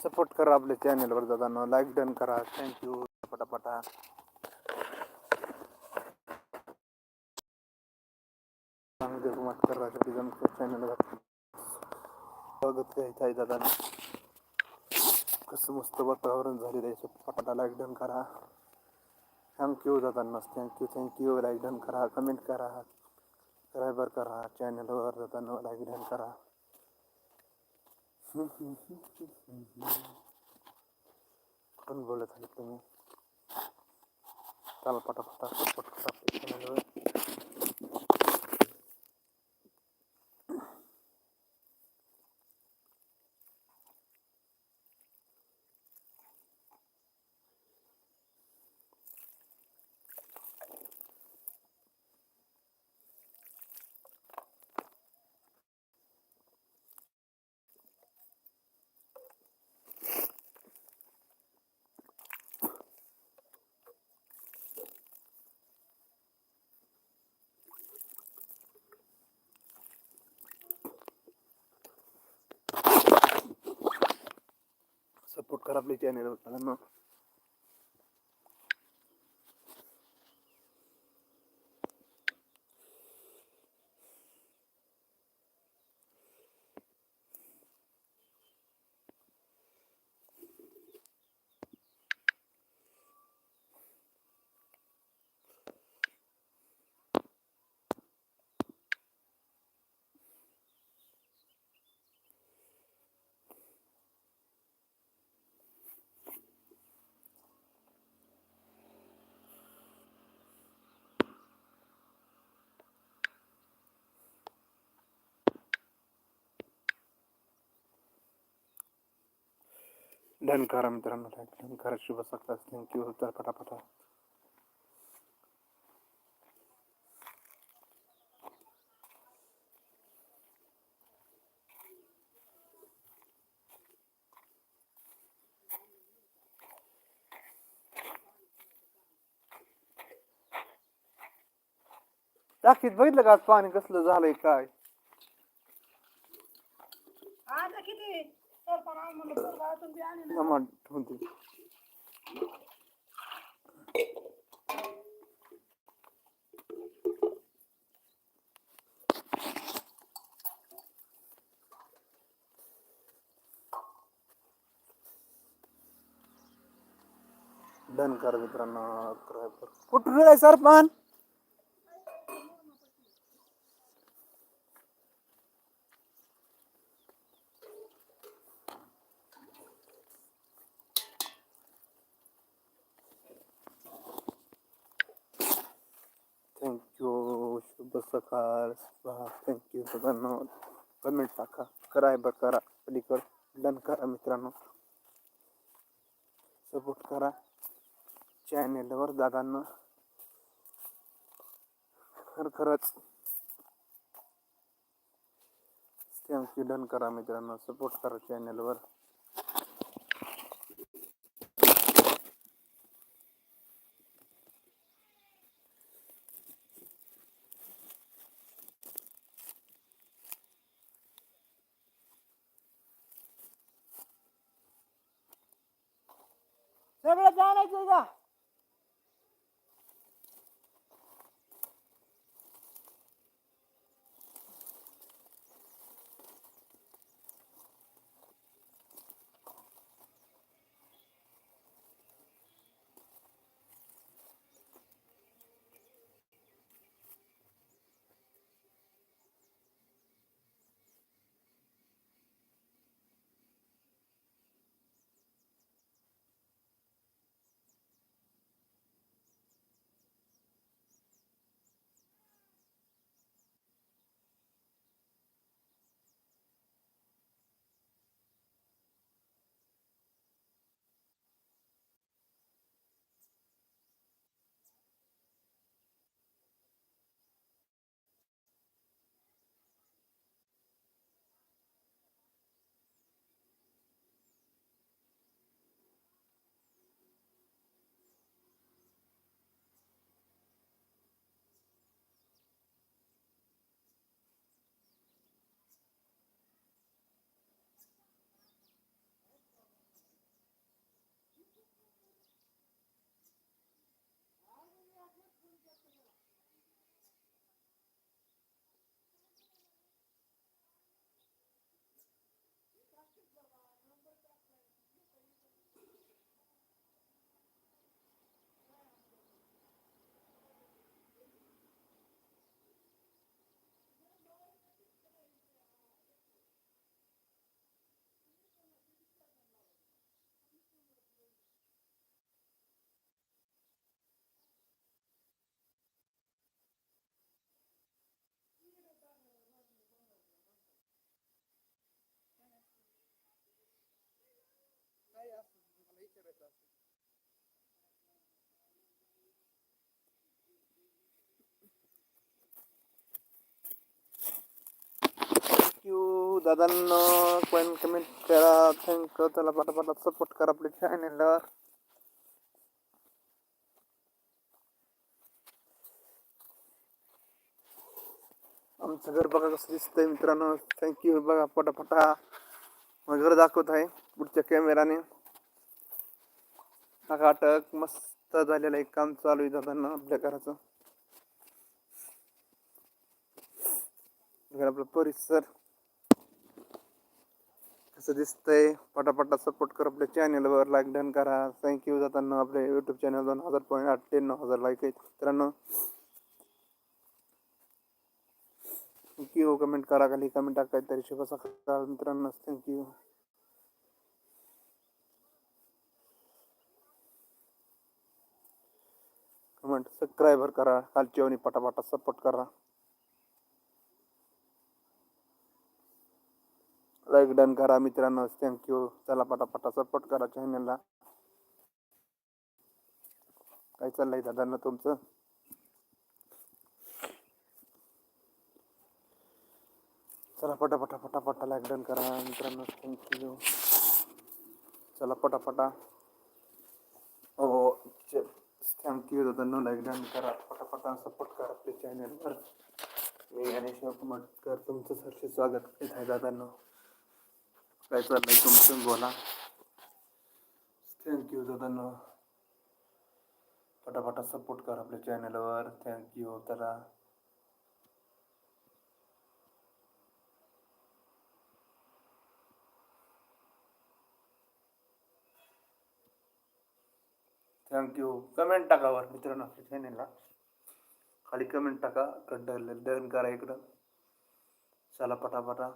Support करा आपल्या चॅनलवर जाताना लाईक डन करा थँक्यू पटापटा चांगले मत करा चॅनलवर स्वागत घ्यायचं आहे दादा कसं मस्त वातावरण झालेलं आहे पटापटा लाईक डन करा। थँक्यू दादांना thank you thank you like done करा कमेंट करा सबस्क्रायबर करा चॅनलवर जाताना लाईक डन करा। कोण बोलत आहे तुम्ही चला पटापटा सपोर्ट करा चॅनलवर सपोर्ट करा आपल्या चॅनलवर डन करा मित्रांनो डन करा शुभ सकाळ थँक्यू तर पटापटा. टाकीत बघितलं का? आज पाणी कसलं झालंय काय? डन कर. मित्रांनो कुठून आहे सरपण? थँक्यू शुभ सकाळ. थँक्यू सगळ्यांना. कमेंट टाका. करायबर करा. पलीकड डन करा मित्रांनो. सपोर्ट करा. चॅनेलवर दादांना खर खरंच त्यांची डन करा मित्रांनो. सपोर्ट करा चॅनेलवर सगळं जाणायचं का? दादांना पण कमेंट करा. थँक्यू त्याला पटापटा सपोर्ट करा आपल्या चॅनेलला आमचं घर बघा कसं दिसतंय मित्रांनो. थँक्यू बघा पटापटा. घर दाखवत आहे पुढच्या कॅमेराने टकाटक मस्त झालेलं एक काम चालू आहे दादांना आपल्या घराचं. घर आपलं परिसर. कसं दिसतंय. पटापटा सपोर्ट कर आपल्या चॅनलवर लाईक डन करा. थँक्यू जाताना आपल्या यूट्यूब चॅनल दोन हज़ार पॉईंट अठ्ठ्याण्णव हज़ार लाईक आहेत. मित्रांनो थँक्यू कमेंट करा खाली कमेंट टाकाय तरी शुभ सकाळ मित्रांनो थँक्यू कमेंट सबस्क्राईबर करा. खालची पटापटा सपोर्ट करा. लाईक डन करा मित्रांनो थँक्यू चला पटापटा सपोर्ट करा चॅनलला काय चाललंय दादांना तुमचं चला पटापटा पटापटा लाईक डन करा मित्रांनो थँक्यू चला पटापटा हो थँक्यू दादांना लाईक डन करा पटापटा सपोर्ट करा आपल्या चॅनलवर मी गणेश कुमार तुमचं सरसे स्वागत आहे दादांनो काय चाललंय तुमचं? बोला. थँक्यू दादांनो पटापटा सपोर्ट करा आपल्या चॅनलवर थँक्यू त्याला थँक्यू कमेंट टाका वर मित्रांनो आपल्या चॅनलला खाली कमेंट टाका. कडं डन करा इकडं. चला पटापटा.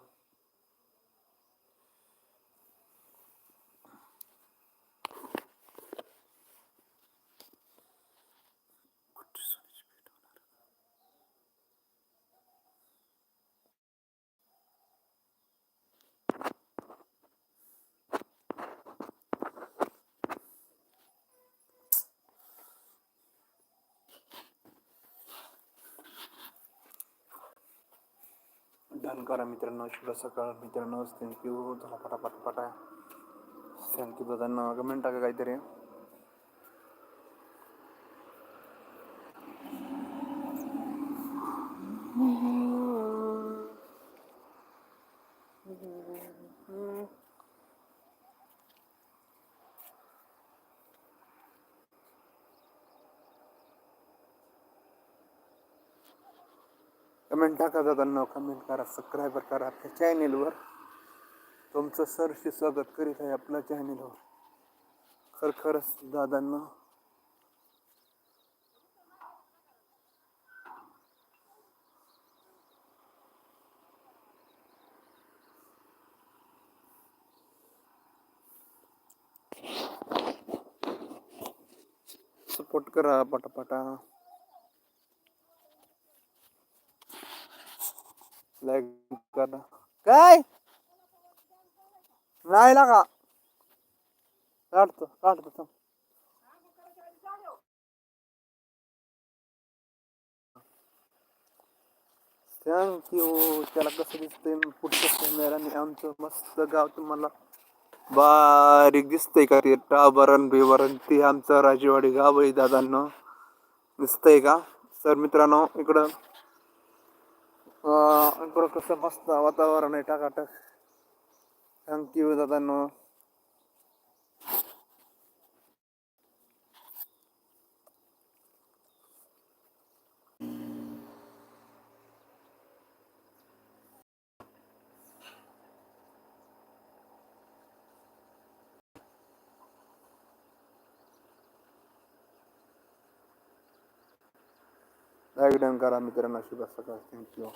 डन करा मित्रांनो शुभ सकाळ. मित्रांनो थँक्यू चला पटापट पटा थँक्यू दादांना कमेंट टाका काहीतरी. कमेंट टाका दादांना कमेंट करा सबस्क्राईबर करा. आपल्या चॅनेलवर तुमचं सरशी स्वागत करीत आहे आपल्या चॅनेलवर खर खरंच दादांना सपोर्ट करा पटापटा लाईक करा काय? नाही का? काढतो काढतो थँक्यू त्याला कसं दिसतंय? पुढच्या कॅमेराने आमचं मस्त गाव तुम्हाला बारीक दिसतंय का ते? टाबरण बिवरण ते आमचं राजेवाडी गाव आहे दादांना. दिसतंय का? सर मित्रांनो इकडं इकडं कसं मस्त वातावरण आहे टाकाटक थँक्यू दादांनो ላይክ ደንጋራ የሚጠረናችሁ በስተቀር ቴንኪዩ